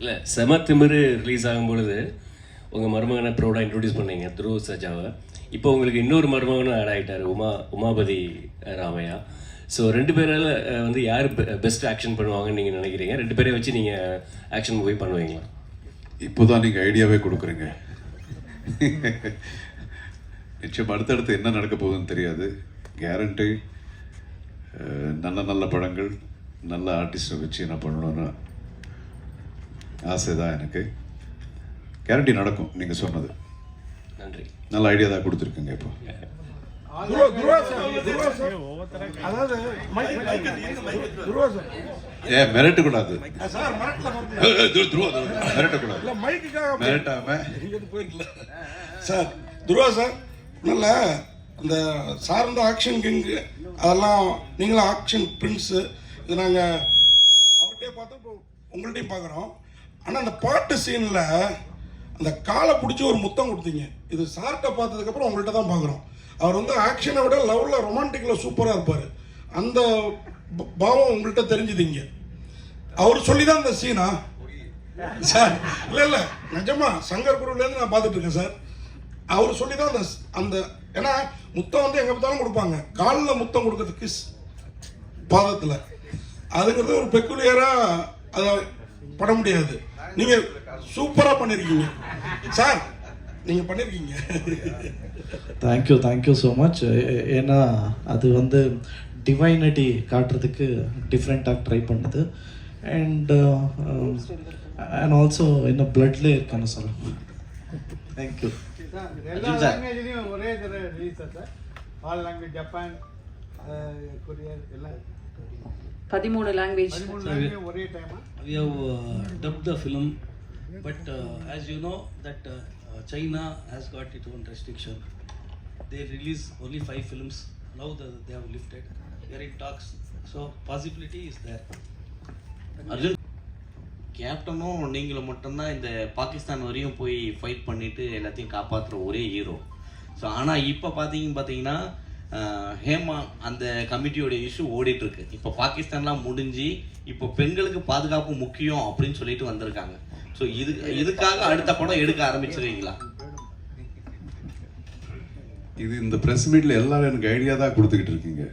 இல்லை செம திமிரு ரிலீஸ் ஆகும் பொழுது உங்கள் மருமகனை ப்ரௌடாக இன்ட்ரடியூஸ் பண்ணீங்க த்ரூ சஜாவை. இப்போ உங்களுக்கு இன்னொரு மருமகனும் ஆட் ஆகிட்டார் உமா உமாபதி ராமையா. ஸோ ரெண்டு பேரால் வந்து யார் பெஸ்ட் ஆக்ஷன் பண்ணுவாங்கன்னு நீங்கள் நினைக்கிறீங்க? ரெண்டு பேரையும் வச்சு நீங்கள் ஆக்ஷன் மூவி பண்ணுவீங்களா? இப்போதான் நீங்கள் ஐடியாவே கொடுக்குறீங்க. நிச்சயம் அடுத்தடுத்து என்ன நடக்க போகுதுன்னு தெரியாது. கேரண்டி நல்ல நல்ல படங்கள் நல்ல ஆர்டிஸ்ட்டை வச்சு என்ன பண்ணணும்னு ஆசை தான் எனக்கு. கேரண்டி நடக்கும் நீங்கள் சொன்னது. நன்றி. நல்ல ஐடியா தான் கொடுத்துருக்குங்க இப்போ. Dhruva Dhruva sir Dhruva sir. அதாவது மைக் துருவா சார். ஏ மிரட்டக்கூடாது. மிரட்டக்கூடாது. மிரட்டாம. Sir Dhruva sir. நல்ல அந்த சார்ந்த ஆக்ஷன் கிங்கு அதெல்லாம் நீங்களும் ஆக்ஷன் பிரின்ஸு இது நாங்கள் அவர்கிட்டயே பார்த்தோம் இப்போ உங்கள்கிட்டையும் பார்க்குறோம். ஆனால் அந்த பாட்டு சீனில் அந்த காலை பிடிச்சி ஒரு முத்தம் கொடுத்தீங்க. இது சார்கிட்ட பார்த்ததுக்கப்புறம் உங்கள்கிட்ட தான் பார்க்குறோம். அவர் வந்து ஆக்ஷனை விட லவ்வில் ரொமான்டிக்கில் சூப்பராக இருப்பார். அந்த பாவம் உங்கள்கிட்ட தெரிஞ்சுதீங்க அவர் சொல்லி தான் அந்த சீனா சார் இல்லை இல்லை. நிஜமா சங்கர் குருவிலேருந்து நான் பார்த்துட்டு இருக்கேன் சார். அவர் சொல்லி தான் அந்த அந்த ஏன்னா முத்தம் வந்து எங்கே பார்த்தாலும் கொடுப்பாங்க. காலில் முத்தம் கொடுக்கறது கிஸ் பாதத்தில். அதுங்கிறது ஒரு பெக்குலியராக அதை பட முடியாது. நீங்க சூப்பரா பண்ணிருக்கீங்க. சார் நீங்க பண்ணிருக்கீங்க. தேங்க்யூ தேங்க்யூ ஸோ மச் ஏன்னா அது வந்து டிவைனிட்டி காட்டுறதுக்கு டிஃப்ரெண்ட்டாக ட்ரை பண்ணுது. அண்ட் அண்ட் ஆல்சோ என்ன பிளட்லேயே இருக்கான்னு சொல்ல தேங்க்யூ ஒரே தடவை release sir all language Japan courier எல்லாம் பதிமூணு லாங்குவேஜ் பதிமூணு லாங்குவேஜ் ஒரே டைமா we have uh, dubbed the film but uh, as you know that uh, uh, china has got its own restriction they release only five films now the, they have lifted we are in talks so possibility is there Arjun கேப்டனும் நீங்களும் மட்டும்தான் இந்த பாகிஸ்தான் வரையும் போய் fight பண்ணிட்டு எல்லாத்தையும் காப்பாற்றுற ஒரே hero so ஆனால் இப்போ பார்த்தீங்க பார்த்தீங்கன்னா ஹேமா அந்த கமிட்டியோட இஷ்யூ ஓடிட்டு இருக்கு இப்போ பாகிஸ்தான்லாம் முடிஞ்சு இப்போ பெண்களுக்கு பாதுகாப்பு முக்கியம் அப்படின்னு சொல்லிட்டு வந்திருக்காங்க. ஸோ இது இதுக்காக அடுத்த படம் எடுக்க ஆரம்பிச்சிருக்கீங்களா? இது இந்த பிரஸ் மீட்ல எல்லாரும் எனக்கு ஐடியா தான் கொடுத்துக்கிட்டு இருக்கீங்க.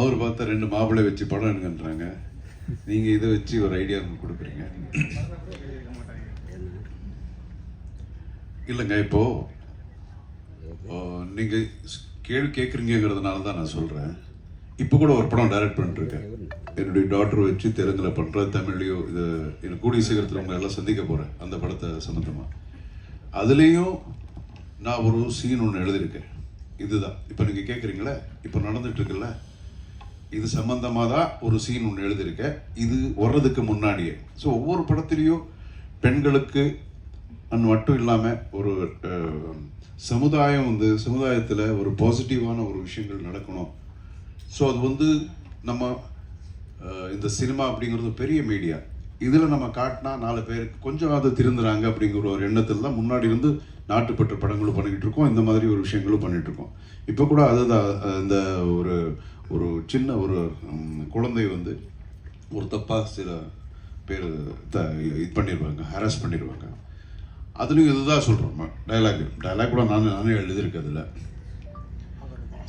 அவர் பார்த்தா ரெண்டு மாப்பிள்ளை வச்சு படம் எடுங்கன்றாங்க. நீங்க இதை வச்சு ஒரு ஐடியா கொடுக்குறீங்க. இல்லைங்க இப்போ ஓ, நீங்க கேள்வி கேட்குறீங்கிறதுனால தான் நான் சொல்கிறேன் இப்போ கூட ஒரு படம் டைரக்ட் பண்ணிட்டுருக்கேன். என்னுடைய டாக்டர் வச்சு தெலுங்கில் பண்ணுற தமிழ்லையோ இது எனக்கு கூடிய சீக்கிரத்தில் உங்களை எல்லாம் சந்திக்க போகிறேன் அந்த படத்தை சம்மந்தமாக அதுலேயும் நான் ஒரு சீன் ஒன்று எழுதியிருக்கேன். இதுதான். இப்போ நீங்கள் கேட்குறீங்களே இப்போ நடந்துட்டுருக்குல்ல? இது சம்மந்தமாக தான் ஒரு சீன் ஒன்று எழுதியிருக்கேன். இது வர்றதுக்கு முன்னாடியே. ஸோ ஒவ்வொரு படத்துலேயும் பெண்களுக்கு அண்ட் மட்டும் இல்லாமல் ஒரு சமுதாயம் வந்து சமுதாயத்தில் ஒரு பாசிட்டிவான ஒரு விஷயங்கள் நடக்கணும். ஸோ அது வந்து நம்ம இந்த சினிமா அப்படிங்கிறது பெரிய மீடியா இதில் நம்ம காட்டினா நாலு பேருக்கு கொஞ்சம் அது திருந்துறாங்க அப்படிங்கிற ஒரு எண்ணத்தில் தான் முன்னாடி இருந்து நாட்டுப்பற்ற படங்களும் பண்ணிக்கிட்டு இருக்கோம். இந்த மாதிரி ஒரு விஷயங்களும் பண்ணிகிட்டு இருக்கோம். இப்போ கூட அதுதான் இந்த ஒரு ஒரு சின்ன ஒரு குழந்தை வந்து ஒரு தப்பாக சில பேர் த இது பண்ணிடுவாங்க ஹராஸ் பண்ணிடுவாங்க அதுலேயும் இதுதான் சொல்கிறோம் டைலாக் டைலாக் கூட நான் நானே எழுதியிருக்கேன் அதில்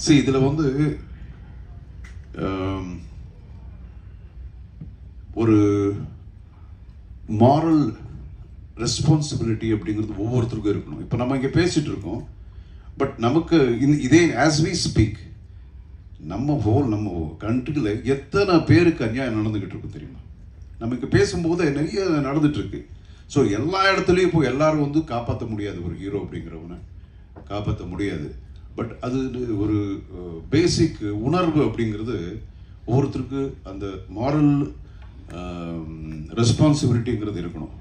சரி இதில் வந்து ஒரு மாரல் ரெஸ்பான்சிபிலிட்டி அப்படிங்கிறது ஒவ்வொருத்தருக்கும் இருக்கணும். இப்போ நம்ம இங்கே பேசிகிட்டு இருக்கோம். பட் நமக்கு இதே ஆஸ் வி ஸ்பீக் நம்ம ஹோல் நம்ம கண்ட்ரியில் எத்தனை பேருக்கு அநியாயம் நடந்துக்கிட்டு இருக்கும் தெரியுமா? நம்ம இங்கே பேசும்போது நிறைய நடந்துகிட்ருக்கு ஸோ எல்லா இடத்துலையும் இப்போ எல்லாரும் வந்து காப்பாற்ற முடியாது ஒரு ஹீரோ அப்படிங்கிறவனை. காப்பாற்ற முடியாது. பட் அது ஒரு பேசிக் உணர்வு அப்படிங்கிறது ஒவ்வொருத்தருக்கு அந்த மாரல் ரெஸ்பான்சிபிலிட்டிங்கிறது இருக்கணும்.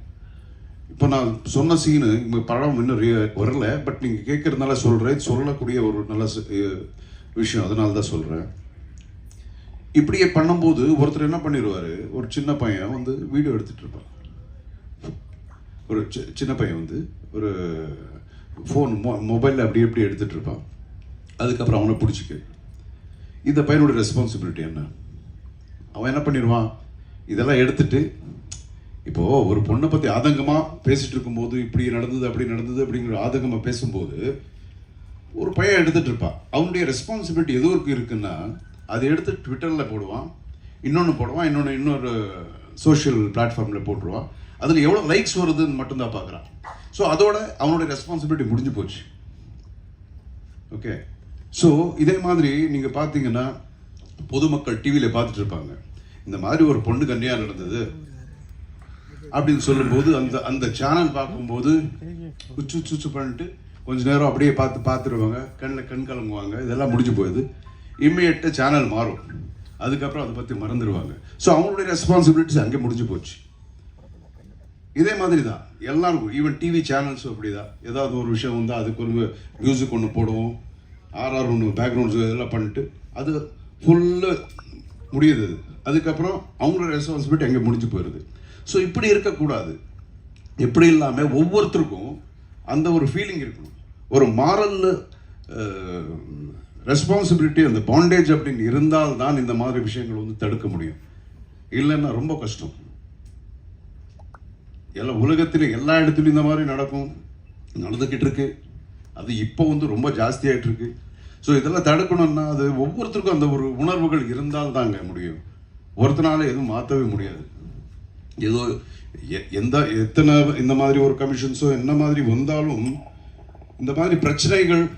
இப்போ நான் சொன்ன சீனு இப்போ படம் இன்னும் வரல. பட் நீங்கள் கேட்கறதுனால சொல்கிறேன் சொல்லக்கூடிய ஒரு நல்ல விஷயம். அதனால தான் சொல்கிறேன் இப்படியே பண்ணும்போது ஒருத்தர் என்ன பண்ணிடுவார் ஒரு சின்ன பையன் வந்து வீடியோ எடுத்துகிட்டு இருப்பான். ஒரு சி- சின்ன பையன் வந்து ஒரு ஃபோன் மொ மொபைலில் அப்படி எப்படி எடுத்துகிட்டு இருப்பான். அதுக்கப்புறம் அவனை பிடிச்சிக்க. இந்த பையனோட ரெஸ்பான்சிபிலிட்டி என்ன? அவன் என்ன பண்ணிடுவான்? இதெல்லாம் எடுத்துட்டு இப்போது ஒரு பொண்ணை பற்றி ஆதங்கமாக பேசிகிட்டு இருக்கும்போது இப்படி நடந்தது அப்படி நடந்தது அப்படிங்கிற ஆதங்கமாக பேசும்போது ஒரு பையன் எடுத்துகிட்டு இருப்பான். அவனுடைய ரெஸ்பான்சிபிலிட்டி எது இருக்குன்னா அதை எடுத்து ட்விட்டரில் போடுவான் இன்னொன்று போடுவான் இன்னொன்று இன்னொரு சோஷியல் பிளாட்ஃபார்மில் போட்டுருவான். அதில் எவ்வளோ லைக்ஸ் வருதுன்னு மட்டும்தான் பார்க்குறான். ஸோ அதோட அவனுடைய ரெஸ்பான்சிபிலிட்டி முடிஞ்சு போச்சு. ஓகே ஸோ இதே மாதிரி நீங்கள் பார்த்தீங்கன்னா பொதுமக்கள் டிவியில் பார்த்துட்டு இருப்பாங்க. இந்த மாதிரி ஒரு பொண்ணு கன்னியாக நடந்தது அப்படின்னு சொல்லும்போது அந்த அந்த சேனல் பார்க்கும்போது உச்சு உச்சு பண்ணிட்டு கொஞ்ச நேரம் அப்படியே பார்த்து பார்த்துருவாங்க. கண்ணில் கண் கலங்குவாங்க. இதெல்லாம் முடிஞ்சு போயிடுது. இம்மிடியட்டாக சேனல் மாறும். அதுக்கப்புறம் அதை பற்றி மறந்துடுவாங்க. ஸோ அவங்களுடைய ரெஸ்பான்சிபிலிட்டிஸ் அங்கே முடிஞ்சு போச்சு. இதே மாதிரி தான் எல்லாருக்கும் ஈவன் டிவி சேனல்ஸும் அப்படி தான் ஏதாவது ஒரு விஷயம் வந்தால் அதுக்கு ஒரு மியூசிக் ஒன்று போடுவோம். ஆர்ஆர் ஒன்று பேக்ரவுண்ட்ஸ் இதெல்லாம் பண்ணிட்டு அது ஃபுல்லாக முடியுது அது. அதுக்கப்புறம் அவங்களோட ரெஸ்பான்சிபிலிட்டி அங்கே முடிஞ்சு போயிடுது ஸோ இப்படி இருக்கக்கூடாது. எப்படி இல்லாமல் ஒவ்வொருத்தருக்கும் அந்த ஒரு ஃபீலிங் இருக்கணும். ஒரு மாரல் ரெஸ்பான்சிபிலிட்டி அந்த பாண்டேஜ் அப்படின்னு இருந்தால் தான் இந்த மாதிரி விஷயங்கள் வந்து தடுக்க முடியும். இல்லைன்னா ரொம்ப கஷ்டம். எல்லா உலகத்தில் எல்லா இடத்துலையும் இந்த மாதிரி நடக்கும் நடந்துக்கிட்டு இருக்கு. அது இப்போ வந்து ரொம்ப ஜாஸ்தியாகிட்டு இருக்கு. ஸோ இதெல்லாம் தடுக்கணும்னா அது ஒவ்வொருத்தருக்கும் அந்த ஒரு உணர்வுகள் இருந்தால் தாங்க முடியும். ஒருத்தனால எதுவும் மாற்றவே முடியாது. ஏதோ எ- எந்த எத்தனை இந்த மாதிரி ஒரு கமிஷன்ஸோ என்ன மாதிரி வந்தாலும் இந்த மாதிரி பிரச்சனைகள்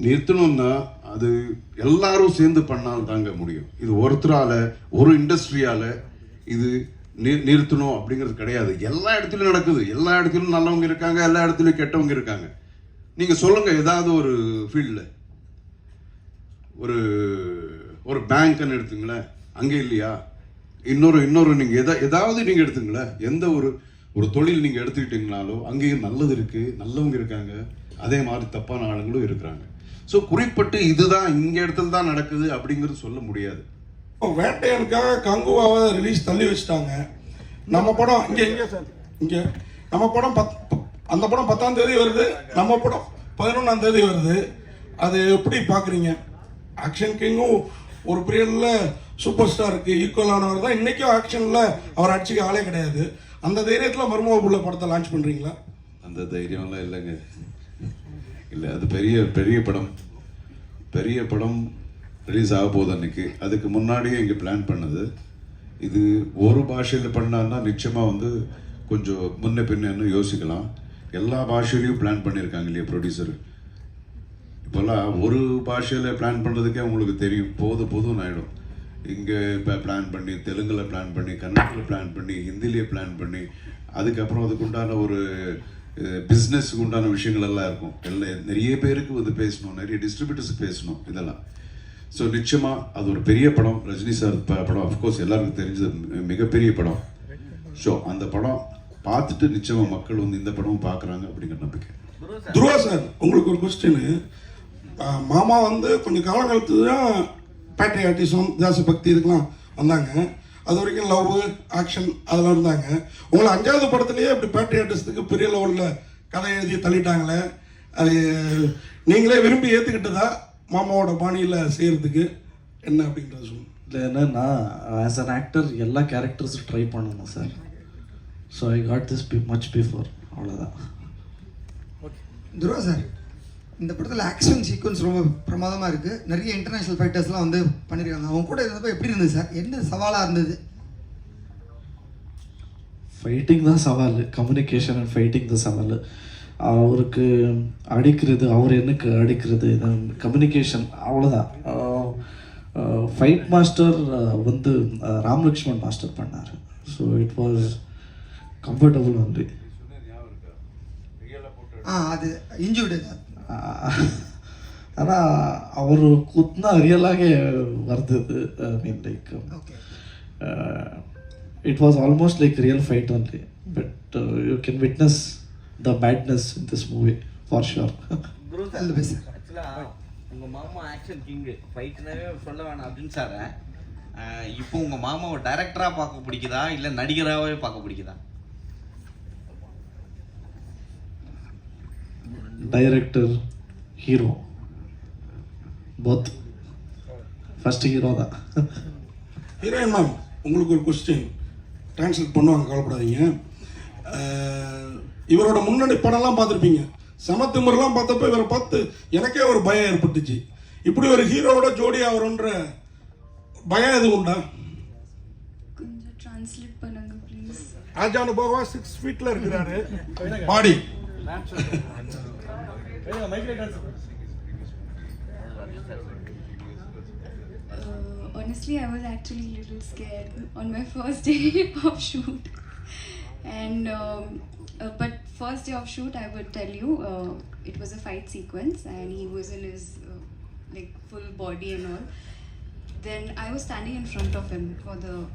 நிறுத்தணும்னா அது எல்லாரும் சேர்ந்து பண்ணால் தாங்க முடியும். இது ஒருத்தரால ஒரு இண்டஸ்ட்ரியால இது நி- நிறுத்தணும் அப்படிங்கிறது கிடையாது. எல்லா இடத்துலையும் நடக்குது. எல்லா இடத்துலையும் நல்லவங்க இருக்காங்க எல்லா இடத்துலையும் கெட்டவங்க இருக்காங்க. நீங்கள் சொல்லுங்கள் ஏதாவது ஒரு ஃபீல்டில் ஒரு ஒரு பேங்க்னு எடுத்துங்களேன். அங்கே இல்லையா? இன்னொரு இன்னொரு நீங்கள் எதா ஏதாவது நீங்கள் எடுத்துங்களேன். எந்த ஒரு ஒரு தொழில் நீங்கள் எடுத்துக்கிட்டீங்கனாலோ அங்கேயும் நல்லது இருக்குது நல்லவங்க இருக்காங்க. அதே மாதிரி தப்பான ஆளுங்களும் இருக்கிறாங்க. ஸோ குறிப்பிட்டு இதுதான் இங்கே இடத்துல தான் நடக்குது அப்படிங்கிறது சொல்ல முடியாது. வேட்டையனுக்காக கங்குவாவை ரிலீஸ் தள்ளி வச்சுட்டாங்க. நம்ம படம் இங்கே இங்கே சார் இங்கே. நம்ம படம் பத் அந்த படம் பத்தாம் தேதி வருது. நம்ம படம் பதினொன்றாம் தேதி வருது. அது எப்படி பார்க்குறீங்க ஆக்ஷன் கிங்கும் ஒரு பீரியடில் சூப்பர் ஸ்டாருக்கு ஈக்குவலானவர் தான். இன்றைக்கும் ஆக்ஷனில் அவர் அடிச்சுக்க ஆளே கிடையாது. அந்த தைரியத்தில் மர்மபுள்ள படத்தை லான்ச் பண்ணுறீங்களா அந்த தைரியம்லாம் இல்லைங்க. இல்லை அது பெரிய பெரிய படம். பெரிய படம் ரிலீஸ் ஆக போகுது அன்னைக்கு. அதுக்கு முன்னாடியே இங்கே பிளான் பண்ணது. இது ஒரு பாஷையில் பண்ணான்னா நிச்சயமாக வந்து கொஞ்சம் முன்ன பின்னன்னு யோசிக்கலாம். எல்லா பாஷையிலையும் பிளான் பண்ணியிருக்காங்க இல்லையா ப்ரொடியூசர் இப்போல்லாம் ஒரு பாஷையில் பிளான் பண்ணுறதுக்கே உங்களுக்கு தெரியும். போது போதும் ஆகிடும் இங்கே இப்போ பிளான் பண்ணி தெலுங்கில் பிளான் பண்ணி கன்னடத்தில் பிளான் பண்ணி ஹிந்திலேயே பிளான் பண்ணி அதுக்கப்புறம் அதுக்குண்டான ஒரு பிஸ்னஸ்க்கு உண்டான விஷயங்கள் எல்லாம் இருக்கும். எல்லாம் நிறைய பேருக்கு வந்து பேசணும் நிறைய டிஸ்ட்ரிபியூட்டர்ஸுக்கு பேசணும் இதெல்லாம். ஸோ நிச்சயமாக அது ஒரு பெரிய படம். ரஜினி சார் படம் அஃப்கோர்ஸ் எல்லாருக்கும் தெரிஞ்சது. மிகப்பெரிய படம். ஸோ அந்த படம் பார்த்துட்டு நிச்சயமாக மக்கள் வந்து இந்த படமும் பார்க்குறாங்க அப்படிங்கிற நம்பிக்கை. துருவா சார் உங்களுக்கு ஒரு கொஸ்டின் மாமா வந்து கொஞ்சம் காலகாலத்து தான் பேட்ரியாட்டிசம் தேசபக்தி இதுக்கெல்லாம் வந்தாங்க. அது வரைக்கும் லவ் ஆக்ஷன் அதெல்லாம் இருந்தாங்க. உங்களை அஞ்சாவது படத்துலேயே இப்படி பேட்ரியாட்டிசத்துக்கு பெரிய லெவலில் கதை எழுதி தள்ளிட்டாங்களே. அது நீங்களே விரும்பி ஏற்றுக்கிட்டதா மாமாவோட பாணியில் செய்கிறதுக்கு என்ன அப்படின்றத சொல்லுங்க இல்லை என்னன்னா ஆஸ் அன் ஆக்டர் எல்லா கேரக்டர்ஸும் ட்ரை பண்ணணும் sir so I got this B much before அவ்வளோதான் துருவா சார் இந்த படத்தில் ஆக்ஷன் சீக்வன்ஸ் ரொம்ப பிரமாதமாக இருக்குது நிறைய இன்டர்நேஷ்னல் ஃபைட்டர்ஸ்லாம் வந்து பண்ணியிருக்காங்க அவங்க கூட இருந்தப்போ எப்படி இருந்தது சார் என்ன சவாலாக இருந்தது? ஃபைட்டிங் தான் சவால். கம்யூனிகேஷன் அண்ட் ஃபைட்டிங் தான் சவால். அவருக்கு அடிக்கிறது அவர் என்னக்கு அடிக்கிறது கம்யூனிகேஷன் அவ்வளோதான் ஃபைட் மாஸ்டர் வந்து ராமலக்ஷ்மன் மாஸ்டர் பண்ணார். So it was comfortable only ah அது இன்ஜூர்டு ஆனால் அவர் குத்துனா ரியலாக வருது I mean like it was almost like real fight only but you can witness the badness in this movie for sure உங்கள் மாமா ஆக்ஷன் கிங்கு ஃபைட்னாவே சொல்ல வேணாம் அப்படின்னு சார் இப்போ உங்கள் மாமாவை டைரக்டராக பார்க்க பிடிக்குதா? இல்லை நடிகராகவே பார்க்க பிடிக்குதா? Director hero both first hero தான். ஹீரோயின் மேம் உங்களுக்கு ஒரு கொஸ்டின் டிரான்ஸ்லேட் பண்ணுவாங்க கவலைப்படாதீங்க. இவரோட முன்னணி படம்லாம் பார்த்துருப்பீங்க. சமத்துமுறைலாம் பார்த்தப்ப இவரை பார்த்து எனக்கே ஒரு பயம் ஏற்பட்டுச்சு. இப்படி ஒரு ஹீரோவோட ஜோடி ஆகிறோன்ற பயம் எதுவும் உண்டா? கொஞ்சம் ட்ரான்ஸ்லேட் பண்ணுங்க ப்ளீஸ் ராஜானுபாவா சிக்ஸ் ஃபீட்ல இருக்கிறாரு. பாடி. Uh, honestly, I was actually a little scared on my first day of shoot. And um, uh, but first day of shoot, I would tell you, uh, it was a fight sequence, and he was in his uh, like full body and all. Then I was standing in front of him for the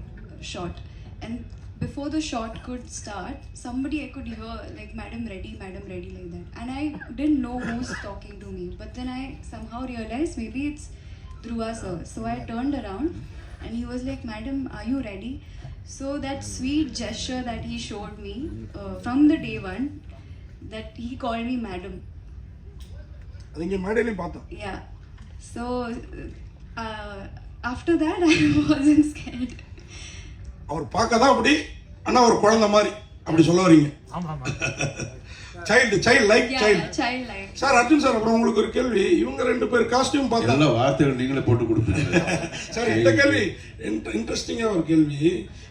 shot, and before the shot could start, somebody I could hear like "Madam ready, Madam ready" like that, and I didn't know who's talking to me. But then I somehow realized maybe it's Dhruva sir. So I turned around and he was like, Madam, are you ready? So that sweet gesture that he showed me uh, from the day one, that he called me Madam. அது இங்க மேடையிலையும் பார்த்தோம் Yeah. So uh, after that, I wasn't scared. அவர் பார்க்க தான் அப்படி ஆனா ஒரு குழந்தை மாதிரி அப்படி சொல்ல வரீங்க child child like child. Sir Arjun sir அப்புறம் உங்களுக்கு ஒரு கேள்வி. இவங்க ரெண்டு பேர் காஸ்டியூம் பார்த்தா எல்லா வார்த்தைகள் நீங்களே போட்டு கொடுப்பீங்க சார் இந்த கேள்வி? இன்ட்ரெஸ்டிங்கா ஒரு கேள்வி.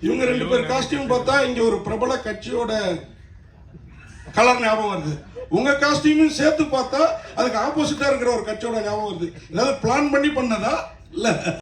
இவங்க ரெண்டு பேர் காஸ்டியூம் பார்த்தா இங்க ஒரு பிரபல கட்சியோட கலர் ஞாபகம் வருது. உங்க காஸ்டியூமும் சேர்த்து பார்த்தா அதுக்கு ஆப்போசிட்டா இருக்கிற ஒரு கட்சியோட ஞாபகம் வருது. ஏதாவது பிளான் பண்ணி பண்ணதா? இல்ல.